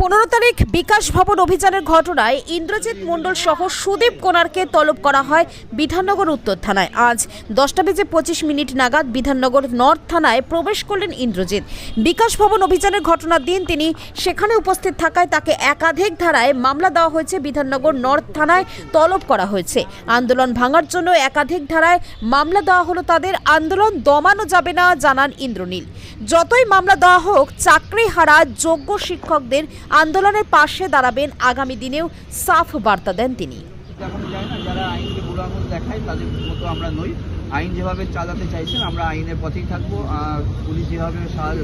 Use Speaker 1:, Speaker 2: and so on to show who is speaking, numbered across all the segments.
Speaker 1: পনেরো তারিখ বিকাশ ভবন অভিযানের ঘটনায় ইন্দ্রজিৎ মণ্ডল সহ সুদীপ কোনারকে তলব করা হয় বিধাননগর উত্তর থানায়। আজ দশটা বেজে পঁচিশ মিনিট নাগাদ বিধাননগর নর্থ থানায় প্রবেশ করলেন ইন্দ্রজিৎ। বিকাশ ভবন অভিযানের ঘটনার দিন তিনি সেখানে উপস্থিত থাকায় তাকে একাধিক ধারায় মামলা দেওয়া হয়েছে, বিধাননগর নর্থ থানায় তলব করা হয়েছে। আন্দোলন ভাঙার জন্য একাধিক ধারায় মামলা দেওয়া হলো তাদের। আন্দোলন দমানো যাবে না জানান ইন্দ্রনীল। যতই মামলা দেওয়া হোক চাকরি হারা যোগ্য শিক্ষকদের আন্দোলনের পাশে দাঁড়াবেন আগামী দিনেও সাফ বার্তা দেন তিনি।
Speaker 2: দেখানো যায় না যারা আইনকে বুড়ো আঙুল দেখায় তাদের মতো আমরা নই। আইন যেভাবে চালাতে চাইছেন আমরা আইনের পথেই থাকব। আর পুলিশ যেভাবে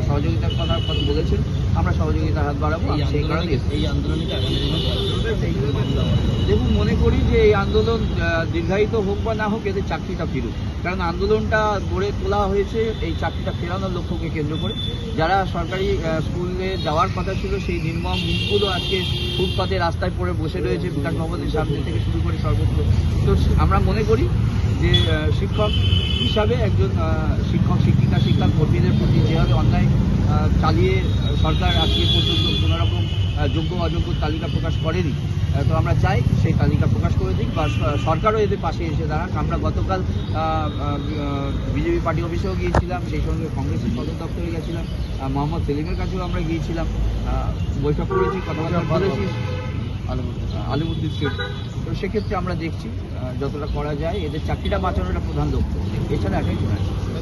Speaker 2: সহযোগিতার কথা কথা বলেছেন আমরা সহযোগিতার হাত বাড়াবো। সেই কারণে
Speaker 3: এই আন্দোলনে কি আগামী দিনে
Speaker 2: দেখুন, মনে করি যে এই আন্দোলন দীর্ঘায়িত হোক বা না হোক এদের চাকরিটা ফিরুক। কারণ আন্দোলনটা গড়ে তোলা হয়েছে এই চাকরিটা ফেরানোর লক্ষ্যকে কেন্দ্র করে। যারা সরকারি স্কুলে যাওয়ার কথা ছিল, সেই নির্মম মুখগুলো আজকে ফুটপাতে রাস্তায় পড়ে বসে রয়েছে বিকাশ ভবনের সামনে থেকে শুরু করে সর্বত্র। তো আমরা মনে করি যে শিক্ষক হিসাবে একজন শিক্ষক, শিক্ষিকা, শিক্ষা কর্মীদের প্রতি যেভাবে অন্যায় চালিয়ে সরকার আজকে পর্যন্ত কোনোরকম যোগ্য, অযোগ্য তালিকা প্রকাশ করেনি তো আমরা চাই সেই তালিকা প্রকাশ করে দিক বা সরকারও এদের পাশে এসে দাঁড়াক। আমরা গতকাল বিজেপি পার্টি অফিসেও গিয়েছিলাম সেই সঙ্গে কংগ্রেসের সদর দপ্তরে গেছিলাম মোহাম্মদ সেলিমের কাছেও আমরা গিয়েছিলাম বৈঠক করেছি কথাবার্তা বলেছি। আলিমুদ্দিন শেখ। তো সেক্ষেত্রে আমরা দেখছি যতটা করা যায় এদের চাকরিটা বাঁচানোটা প্রধান লক্ষ্য। এছাড়া একাই চলে